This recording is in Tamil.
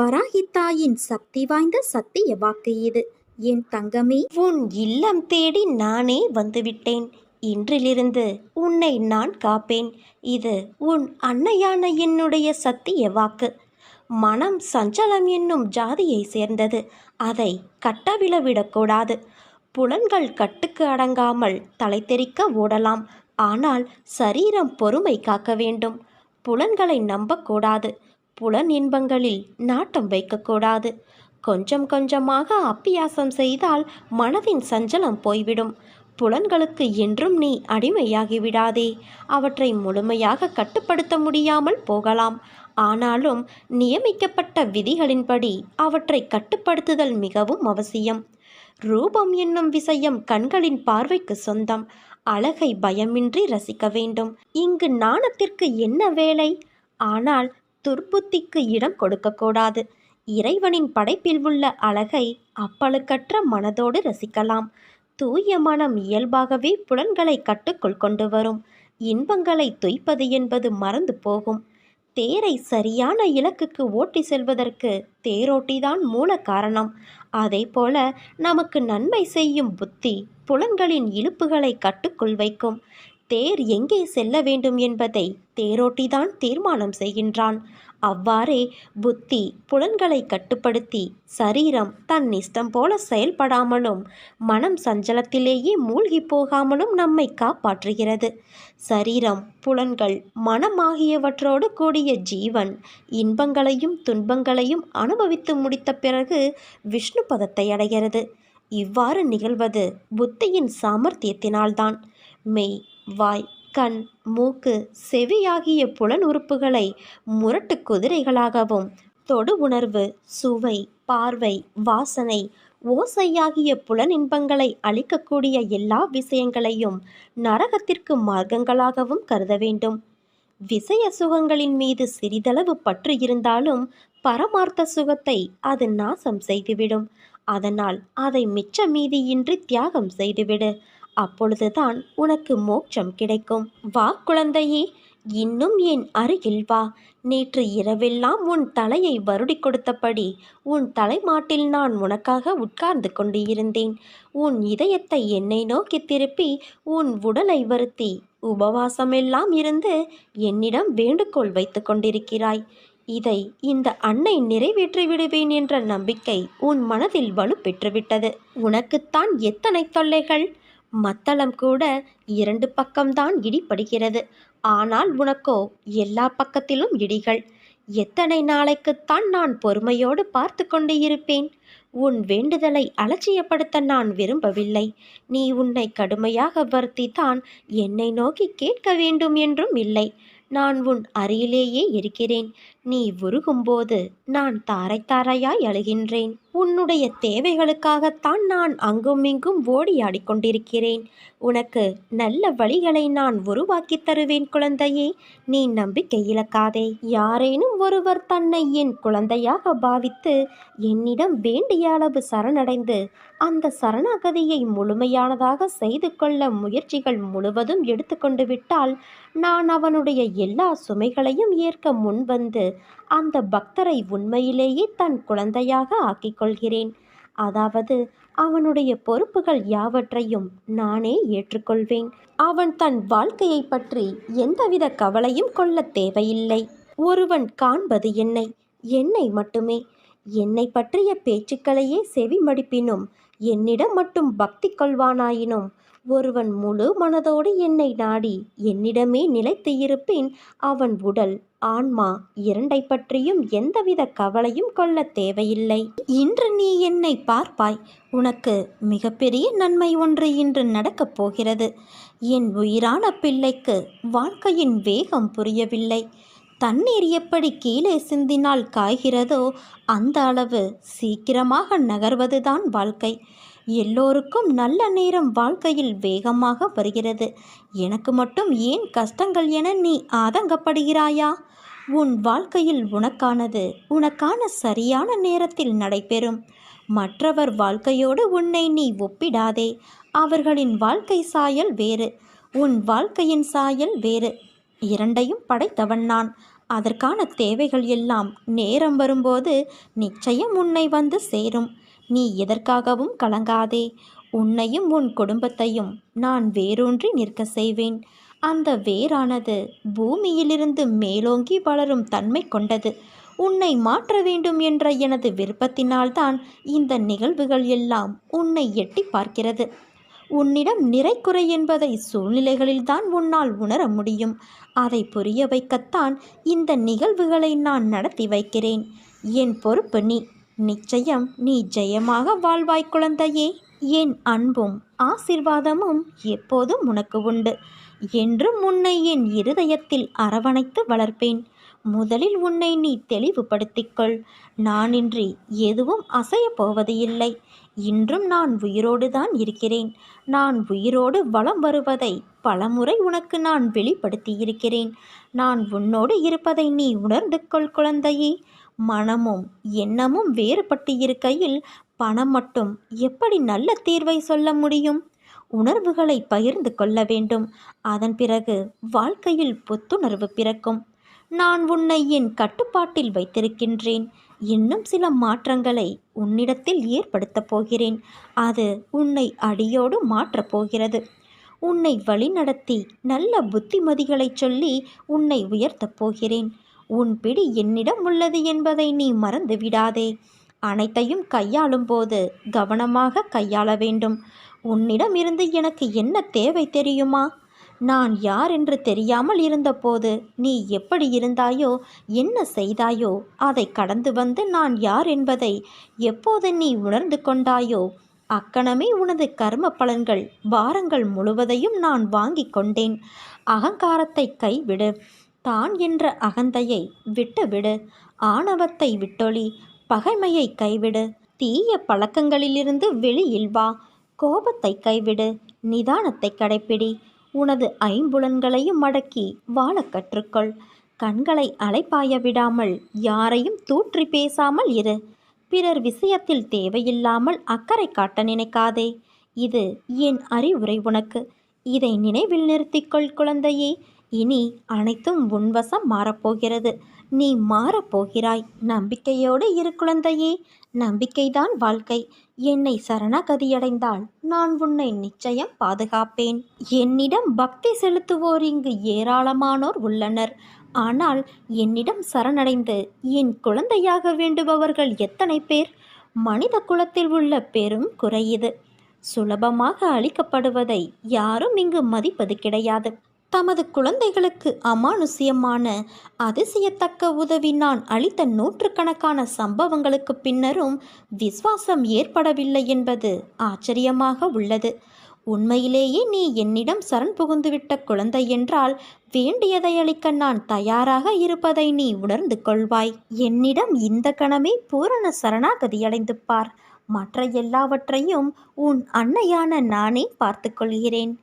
வராகி தாயின் சக்தி வாய்ந்த சத்திய வாக்கு இது. என் தங்கமே உன் இல்லம் தேடி நானே வந்துவிட்டேன். இன்றிலிருந்து உன்னை நான் காப்பேன். இது உன் அன்னையான என்னுடைய சத்திய வாக்கு. மனம் சஞ்சலம் என்னும் ஜாதியை சேர்ந்தது. அதை கட்டவிழ விடக்கூடாது. புலன்கள் கட்டுக்கு அடங்காமல் தலை ஓடலாம். ஆனால் சரீரம் பொறுமை காக்க வேண்டும். புலன்களை நம்பக்கூடாது. புலன் இன்பங்களில் நாட்டம் வைக்கக்கூடாது. கொஞ்சம் கொஞ்சமாக அப்பியாசம் செய்தால் மனதின் சஞ்சலம் போய்விடும். புலன்களுக்கு என்றும் நீ அடிமையாகி விடாதே. அவற்றை முழுமையாக கட்டுப்படுத்த முடியாமல் போகலாம். ஆனாலும் நியமிக்கப்பட்ட விதிகளின்படி அவற்றை கட்டுப்படுத்துதல் மிகவும் அவசியம். ரூபம் என்னும் விஷயம் கண்களின் பார்வைக்கு சொந்தம். அழகை பயமின்றி ரசிக்க வேண்டும். இங்கு நாணத்திற்கு என்ன வேலை? ஆனால் துர்புத்திக்கு இடம் கொடுக்கக்கூடாது. இறைவனின் படைப்பில் உள்ள அழகை அப்பழுக்கற்ற மனதோடு ரசிக்கலாம். தூய மனம் இயல்பாகவே புலன்களை கட்டுக்குள் கொண்டு வரும். இன்பங்களை துய்ப்பது என்பது மறந்து போகும். தேரை சரியான இலக்குக்கு ஓட்டி செல்வதற்கு தேரோட்டிதான் மூல காரணம். அதே போல நமக்கு நன்மை செய்யும் புத்தி புலன்களின் இழுப்புகளை கட்டுக்குள் வைக்கும். தேர் எங்கே செல்ல வேண்டும் என்பதை தேரோட்டிதான் தீர்மானம் செய்கின்றான். அவ்வாறே புத்தி புலன்களை கட்டுப்படுத்தி சரீரம் தன் இஷ்டம் போல செயல்படாமலும் மனம் சஞ்சலத்திலேயே மூழ்கி போகாமலும் நம்மை காப்பாற்றுகிறது. சரீரம் புலன்கள் மனம் ஆகியவற்றோடு கூடிய ஜீவன் இன்பங்களையும் துன்பங்களையும் அனுபவித்து முடித்த பிறகு விஷ்ணு பதத்தை அடைகிறது. இவ்வாறு நிகழ்வது புத்தியின் சாமர்த்தியத்தினால்தான். மெய் வாய் கண் மூக்கு செவி ஆகிய புலன் உறுப்புகளை முரட்டு குதிரைகளாகவும் தொடு உணர்வு சுவை பார்வை வாசனை ஓசையாகிய புலன் இன்பங்களை அளிக்கக்கூடிய எல்லா விஷயங்களையும் நரகத்திற்கு மார்க்கங்களாகவும் கருத வேண்டும். விஷய சுகங்களின் மீது சிறிதளவு பற்று இருந்தாலும் பரமார்த்த சுகத்தை அது நாசம் செய்துவிடும். அதனால் அதை மிச்ச மீதியின்றி தியாகம் செய்துவிடு. அப்பொழுதுதான் உனக்கு மோட்சம் கிடைக்கும். வா குழந்தையே இன்னும் என் அருகில் வா. நேற்று இரவெல்லாம் உன் தலையை வருடி கொடுத்தபடி உன் தலைமாட்டில் நான் உனக்காக உட்கார்ந்து கொண்டு இருந்தேன் உன் இதயத்தை என்னை நோக்கி திருப்பி உன் உடலை வருத்தி உபவாசமெல்லாம் இருந்து என்னிடம் வேண்டுகோள் வைத்து கொண்டிருக்கிறாய். இதை இந்த அன்னை நிறைவேற்றி விடுவேன் என்ற நம்பிக்கை உன் மனதில் வலுப்பெற்றுவிட்டது. உனக்குத்தான் எத்தனை தொல்லைகள்? மத்தளம் கூட இரண்டு பக்கம்தான் இடிப்படுகிறது ஆனால் உனக்கோ எல்லா பக்கத்திலும் இடிகள். எத்தனை நாளைக்குத்தான் நான் பொறுமையோடு பார்த்து கொண்டு இருப்பேன்? உன் வேண்டுதலை அலட்சியப்படுத்த நான் விரும்பவில்லை. நீ உன்னை கடுமையாக வருத்தித்தான் என்னை நோக்கி கேட்க வேண்டும் என்றும் இல்லை. நான் உன் அருகிலேயே இருக்கிறேன். நீ உருகும்போது நான் தாரை தாரையாய் அழுகின்றேன். உன்னுடைய தேவைகளுக்காகத்தான் நான் அங்கும் இங்கும் ஓடியாடிக் கொண்டிருக்கிறேன். உனக்கு நல்ல வழிகளை நான் உருவாக்கி தருவேன் குழந்தையே. நீ நம்பிக்கை இழக்காதே. யாரேனும் ஒருவர் தன்னை என் குழந்தையாக பாவித்து என்னிடம் வேண்டிய அளவு சரணடைந்து அந்த சரணாகதியை முழுமையானதாக செய்து கொள்ள முயற்சிகள் முழுவதும் எடுத்துக்கொண்டு விட்டால் நான் அவனுடைய எல்லா சுமைகளையும் ஏற்க முன்வந்து அந்த பக்தரை உண்மையிலேயே தன் குழந்தையாக ஆக்கிக் கொள்கிறேன் அதாவது அவனுடைய பொறுப்புகள் யாவற்றையும் நானே ஏற்றுக்கொள்வேன். அவன் தன் வாழ்க்கையை பற்றி எந்தவித கவலையும் கொள்ள தேவையில்லை. ஒருவன் காண்பது என்னை என்னை மட்டுமே. என்னை பற்றிய பேச்சுக்களையே செவிமடிப்பினும் என்னிடம் மட்டும் பக்தி கொள்வானாயினும் ஒருவன் முழு மனதோடு என்னை நாடி என்னிடமே நிலைத்து இருப்பின் அவன் உடல் ஆன்மா இரண்டை பற்றியும் எந்தவித கவலையும் கொள்ள தேவையில்லை. இன்று நீ என்னை பார்ப்பாய். உனக்கு மிகப்பெரிய நன்மை ஒன்று இன்று நடக்கப் போகிறது. என் உயிரான பிள்ளைக்கு வாழ்க்கையின் வேகம் புரியவில்லை. தண்ணீர் எப்படி கீழே சிந்தினால் காய்கிறதோ அந்த அளவு சீக்கிரமாக நகர்வதுதான் வாழ்க்கை. எல்லோருக்கும் நல்ல நேரம் வாழ்க்கையில் வேகமாக வருகிறது. எனக்கு மட்டும் ஏன் கஷ்டங்கள் என நீ ஆதங்கப்படுகிறாயா? உன் வாழ்க்கையில் உனக்கானது உனக்கான சரியான நேரத்தில் நடைபெறும். மற்றவர் வாழ்க்கையோடு உன்னை நீ ஒப்பிடாதே. அவர்களின் வாழ்க்கை சாயல் வேறு உன் வாழ்க்கையின் சாயல் வேறு. இரண்டையும் படைத்தவன் நான். அதற்கான தேவைகள் எல்லாம் நேரம் வரும்போது நிச்சயம் உன்னை வந்து சேரும். நீ எதற்காகவும் கலங்காதே. உன்னையும் உன் குடும்பத்தையும் நான் வேரூன்றி நிற்க செய்வேன். அந்த வேரானது பூமியிலிருந்து மேலோங்கி வளரும் தன்மை கொண்டது. உன்னை மாற்ற வேண்டும் என்ற எனது விருப்பத்தினால்தான் இந்த நிகழ்வுகள் எல்லாம் உன்னை எட்டி பார்க்கிறது. உன்னிடம் நிறைக்குறை என்பதை சூழ்நிலைகளில்தான் உன்னால் உணர முடியும். அதை புரிய வைக்கத்தான் இந்த நிகழ்வுகளை நான் நடத்தி வைக்கிறேன். என் பொறுப்பு நீ. நிச்சயம் நீ ஜெயமாக வாழ்வாய் குழந்தையே. என் அன்பும் ஆசிர்வாதமும் எப்போதும் உனக்கு உண்டு. என்றும் உன்னை என் இருதயத்தில் அரவணைத்து வளர்ப்பேன். முதலில் உன்னை நீ தெளிவுபடுத்திக்கொள். நானின்றி எதுவும் அசையப் போவது இல்லை. இன்றும் நான் உயிரோடு தான் இருக்கிறேன். நான் உயிரோடு வலம் வருவதை பலமுறை உனக்கு நான் வெளிப்படுத்தியிருக்கிறேன். நான் உன்னோடு இருப்பதை நீ உணர்ந்து கொள் குழந்தையே. மனமும் எண்ணமும் வேறுபட்டு இருக்கையில் பணம் மட்டும் எப்படி நல்ல தீர்வை சொல்ல முடியும்? உணர்வுகளை பகிர்ந்து கொள்ள வேண்டும். அதன் பிறகு வாழ்க்கையில் புத்துணர்வு பிறக்கும். நான் உன்னை என் கட்டுப்பாட்டில் வைத்திருக்கின்றேன். இன்னும் சில மாற்றங்களை உன்னிடத்தில் ஏற்படுத்தப் போகிறேன். அது உன்னை அடியோடு மாற்றப் போகிறது. உன்னை வழிநடத்தி நல்ல புத்திமதிகளைச் சொல்லி உன்னை உயர்த்தப் போகிறேன். உன் பிடி என்னிடம் உள்ளது என்பதை நீ மறந்து விடாதே. அனைத்தையும் கையாளும் போது கவனமாக கையாள வேண்டும். உன்னிடம் இருந்து எனக்கு என்ன தேவை தெரியுமா? நான் யார் என்று தெரியாமல் இருந்தபோது நீ எப்படி இருந்தாயோ என்ன செய்தாயோ அதை கடந்து வந்து நான் யார் என்பதை எப்போது நீ உணர்ந்து கொண்டாயோ அக்கணமே உனது கர்ம பலன்கள் பாரங்கள் முழுவதையும் நான் வாங்கி கொண்டேன். அகங்காரத்தை கைவிடு. தான் என்ற அகந்தையை விட்டுவிடு. ஆணவத்தை விட்டொளி பகைமையை கைவிடு. தீய பழக்கங்களிலிருந்து வெளியில் வா. கோபத்தை கைவிடு. நிதானத்தை கடைப்பிடி. உனது ஐம்புலன்களையும் மடக்கி வாழ கற்றுக்கொள். கண்களை அலைப்பாய விடாமல் யாரையும் தூற்றி பேசாமல் இரு. பிறர் விஷயத்தில் தேவையில்லாமல் அக்கறை காட்ட நினைக்காதே. இது என் அறிவுரை உனக்கு. இதை நினைவில் நிறுத்திக்கொள் குழந்தையே. இனி அனைத்தும் உன்வசம் மாறப்போகிறது. நீ மாறப்போகிறாய். நம்பிக்கையோடு இரு குழந்தையே. நம்பிக்கைதான் வாழ்க்கை. என்னை சரணகதியடைந்தால் நான் உன்னை நிச்சயம் பாதுகாப்பேன். என்னிடம் பக்தி செலுத்துவோர் இங்கு ஏராளமானோர் உள்ளனர். ஆனால் என்னிடம் சரணடைந்து என் குழந்தையாக வேண்டுபவர்கள் எத்தனை பேர்? மனித குலத்தில் உள்ள பெரும் குறை இது. சுலபமாக அளிக்கப்படுவதை யாரும் இங்கு மதிப்பது கிடையாது. தமது குழந்தைகளுக்கு அமானுஷ்யமான அதிசயத்தக்க உதவி நான் அளித்த நூற்றுக்கணக்கான சம்பவங்களுக்கு பின்னரும் விசுவாசம் ஏற்படவில்லை என்பது ஆச்சரியமாக உள்ளது. உண்மையிலேயே நீ என்னிடம் சரண் புகுந்துவிட்ட குழந்தை என்றால் வேண்டியதை அளிக்க நான் தயாராக இருப்பதை நீ உணர்ந்து கொள்வாய். என்னிடம் இந்த கணமே பூரண சரணாகதியடைந்து பார். மற்ற எல்லாவற்றையும் உன் அன்னையான நானே பார்த்து கொள்கிறேன்.